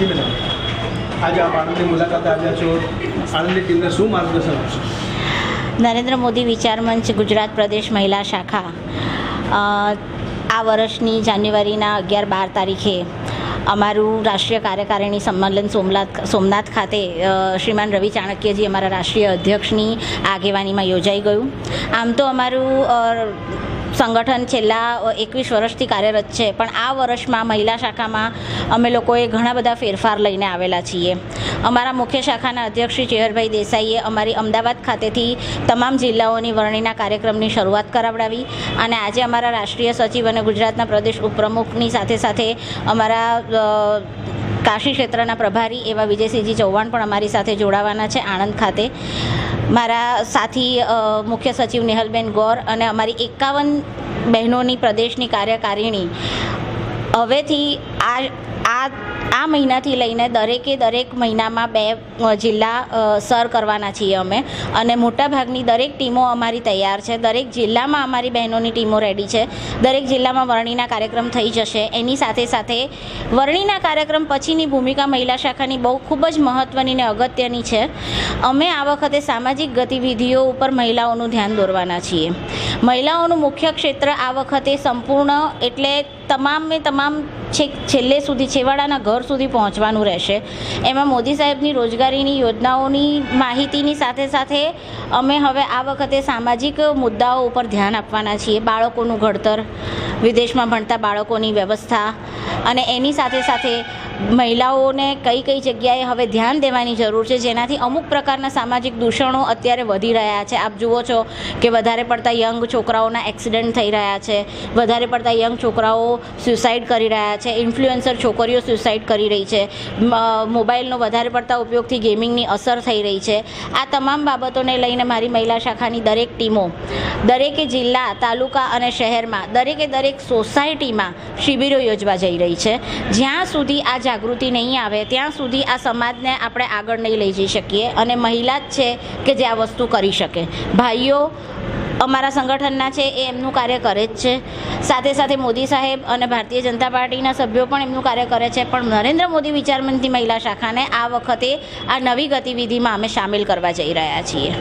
જી આજે આપ આણંદની મુલાકાત આવ્યા છો. આણંદની ટીમને શું માર્ગદર્શન આપશો? નરેન્દ્ર મોદી વિચાર મંચ, ગુજરાત પ્રદેશ મહિલા શાખા. આ વર્ષની જાન્યુઆરીના અગિયાર બાર તારીખે અમારું રાષ્ટ્રીય કાર્યકારિણી સંમેલન સોમનાથ સોમનાથ ખાતે શ્રીમાન રવિ ચાણક્યજી અમારા રાષ્ટ્રીય અધ્યક્ષની આગેવાનીમાં યોજાઈ ગયું. આમ તો અમારું સંગઠન છેલ્લા એકવીસ વર્ષથી કાર્યરત છે. પણ આ વર્ષમાં મહિલા શાખામાં અમે લોકોએ ઘણા બધા ફેરફાર લઈને આવેલા છીએ. અમારા મુખ્ય શાખાના અધ્યક્ષ શ્રી ચેહરભાઈ દેસાઈએ અમારી અમદાવાદ ખાતેથી તમામ જિલ્લાઓની વરણીના કાર્યક્રમની શરૂઆત કરાવડાવી અને આજે અમારા રાષ્ટ્રીય સચિવ અને ગુજરાતના પ્રદેશ ઉપપ્રમુખની સાથે સાથે અમારા કાશી ક્ષેત્રના પ્રભારી એવા વિજયસિંહજી ચૌહાણ પણ અમારી સાથે જોડાવાના છે આણંદ ખાતે. મારા સાથી મુખ્ય સચિવ નેહલબેન ગોર અને અમારી એકાવન બહેનોની પ્રદેશની કાર્યકારિણી હવેથી આ આ આ મહિનાથી લઈને દરેકે દરેક મહિનામાં બે જિલ્લા સર કરવાના છીએ અમે. અને મોટાભાગની દરેક ટીમો અમારી તૈયાર છે. દરેક જિલ્લામાં અમારી બહેનોની ટીમો રેડી છે. દરેક જિલ્લામાં વરણીના કાર્યક્રમ થઈ જશે. એની સાથે સાથે વરણીના કાર્યક્રમ પછીની ભૂમિકા મહિલા શાખાની બહુ ખૂબ જ મહત્ત્વની ને અગત્યની છે. અમે આ વખતે સામાજિક ગતિવિધિઓ ઉપર મહિલાઓનું ધ્યાન દોરવાના છીએ. મહિલાઓનું મુખ્ય ક્ષેત્ર આ વખતે સંપૂર્ણ એટલે તમામે તમામ છેક છેલ્લે સુધી છેવાડાના ઘર સુધી પહોંચવાનું રહેશે. એમાં મોદી સાહેબની રોજગારીની યોજનાઓની માહિતીની સાથે સાથે અમે હવે આ વખતે સામાજિક મુદ્દાઓ ઉપર ધ્યાન આપવાના છીએ. બાળકોનું ઘડતર, વિદેશમાં ભણતા બાળકોની વ્યવસ્થા અને એની સાથે સાથે મહિલાઓને કઈ કઈ જગ્યાએ હવે ધ્યાન દેવાની જરૂર છે? જેનાથી અમુક પ્રકારના સામાજિક દૂષણો અત્યારે વધી રહ્યા છે. આપ જુઓ છો કે વધારે પડતા યંગ છોકરાઓના એક્સિડન્ટ થઈ રહ્યા છે. વધારે પડતા યંગ છોકરાઓ સ્યુસાઇડ કરી રહ્યા છે. ઇન્ફ્લુએન્સર છોકરીઓ સ્યુસાઇડ કરી રહી છે. મોબાઈલનો વધારે પડતા ઉપયોગથી ગેમિંગની અસર થઈ રહી છે. આ તમામ બાબતોને લઈને મારી મહિલા શાખાની દરેક ટીમો, દરેકે જિલ્લા, તાલુકા અને શહેરમાં દરેકે દરેક સોસાયટીમાં શિબિરો યોજવા જઈ રહી છે. જ્યાં સુધી આ જાગૃતિ નહીં આવે, ત્યાં સુધી આ સમાજને આપણે આગળ નહીં લઈ જઈ શકીએ અને મહિલા જ છે કે જે આ વસ્તુ કરી શકે. ભાઈઓ અમારા સંગઠનના છે, એ એમનું કાર્ય કરે જ છે. સાથે સાથે મોદી સાહેબ અને ભારતીય જનતા પાર્ટીના સભ્યો પણ એમનું કાર્ય કરે છે. પણ નરેન્દ્ર મોદી વિચાર મહિલા શાખાને આ વખતે આ નવી ગતિવિધિમાં અમે સામેલ કરવા જઈ રહ્યા છીએ.